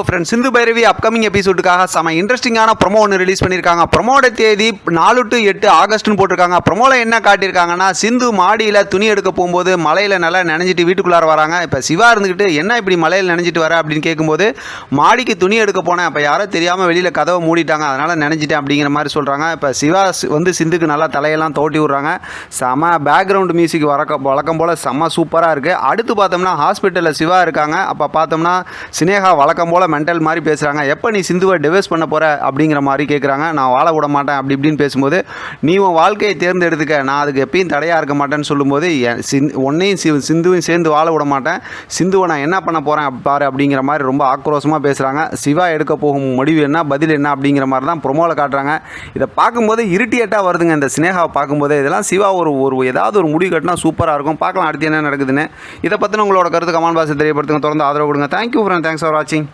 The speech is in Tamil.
ஃப்ரெண்ட்ஸ் சிந்து பைரவி அப்கமிங் எபிசோடுக்காக செம இன்ட்ரெஸ்டிங்கான ப்ரொமோ ஒன்று ரிலீஸ் பண்ணியிருக்காங்க ப்ரொமோட தேதி நாலு டு எட்டு ஆகஸ்ட்னு போட்டிருக்காங்க. ப்ரொமோவில் என்ன காட்டியிருக்காங்கன்னா சிந்து மாடியில் துணி எடுக்க போகும்போது மலையில் நல்லா நினைஞ்சிட்டு வீட்டுக்குள்ளார வராங்க. இப்போ சிவா இருந்துக்கிட்டு என்ன இப்படி மலையில் நினைஞ்சிட்டு வர? அப்படின்னு கேட்கும்போது மாடிக்கு துணி எடுக்க போனேன். அப்போ யாரோ தெரியாமல் வெளியில் கதவை மூடிட்டாங்க. அதனால் நினைஞ்சிட்டேன். அப்படிங்கிற மாதிரி சொல்கிறாங்க இப்போ சிவா சி- வந்து சிந்துக்கு நல்லா தலையெல்லாம் தோட்டி விட்றாங்க. செம பேக்ரவுண்ட் மியூசிக் வரக்க வழக்கம் போல் செம்ம சூப்பராக இருக்குது அடுத்து பார்த்தோம்னா ஹாஸ்பிட்டலில் சிவா இருக்காங்க. அப்போ பார்த்தோம்னா சினேகா வழக்கம் போல் மென்டல் மாதிரி பேசுகிறாங்க எப்போ நீ சிந்துவை டிவைஸ் பண்ண போகிற அப்படிங்கிற மாதிரி கேட்குறாங்க நான் வாழ விட மாட்டேன் அப்படி இப்படின்னு பேசும்போது நீ உன் வாழ்க்கையை தேர்ந்தெடுத்துக்க. நான் அதுக்கு எப்பயும் தடையாக இருக்க மாட்டேன்னு சொல்லும்போது என் சிந் உன்னையும் சி சிந்துவையும் சேர்ந்து வாழ விட மாட்டேன். சிந்துவை நான் என்ன பண்ண போகிறேன் பாரு அப்படிங்கிற மாதிரி ரொம்ப ஆக்ரோஷமாக பேசுகிறாங்க சிவா எடுக்க போகும் முடிவு என்ன பதில் என்ன அப்படிங்கிற மாதிரி தான் ப்ரொமோவில் காட்டுறாங்க. இதை பார்க்கும்போது இரிட்டியேட்டாக வருதுங்க. இந்த சினேகாவை பார்க்கும்போது இதெல்லாம் சிவா ஒரு ஒரு ஏதாவது ஒரு முடிவு கட்டினா சூப்பராக இருக்கும். பார்க்கலாம் அடுத்து என்ன நடக்குதுன்னு. இதை பற்றின உங்களோட கருத்து கமெண்ட் பாசை தெரியப்படுத்துங்க. தொடர்ந்து ஆதரவு கொடுங்க. தேங்க்யூ ஃப்ரெண்ட் தேங்க்ஸ் ஃபார் வாட்சிங்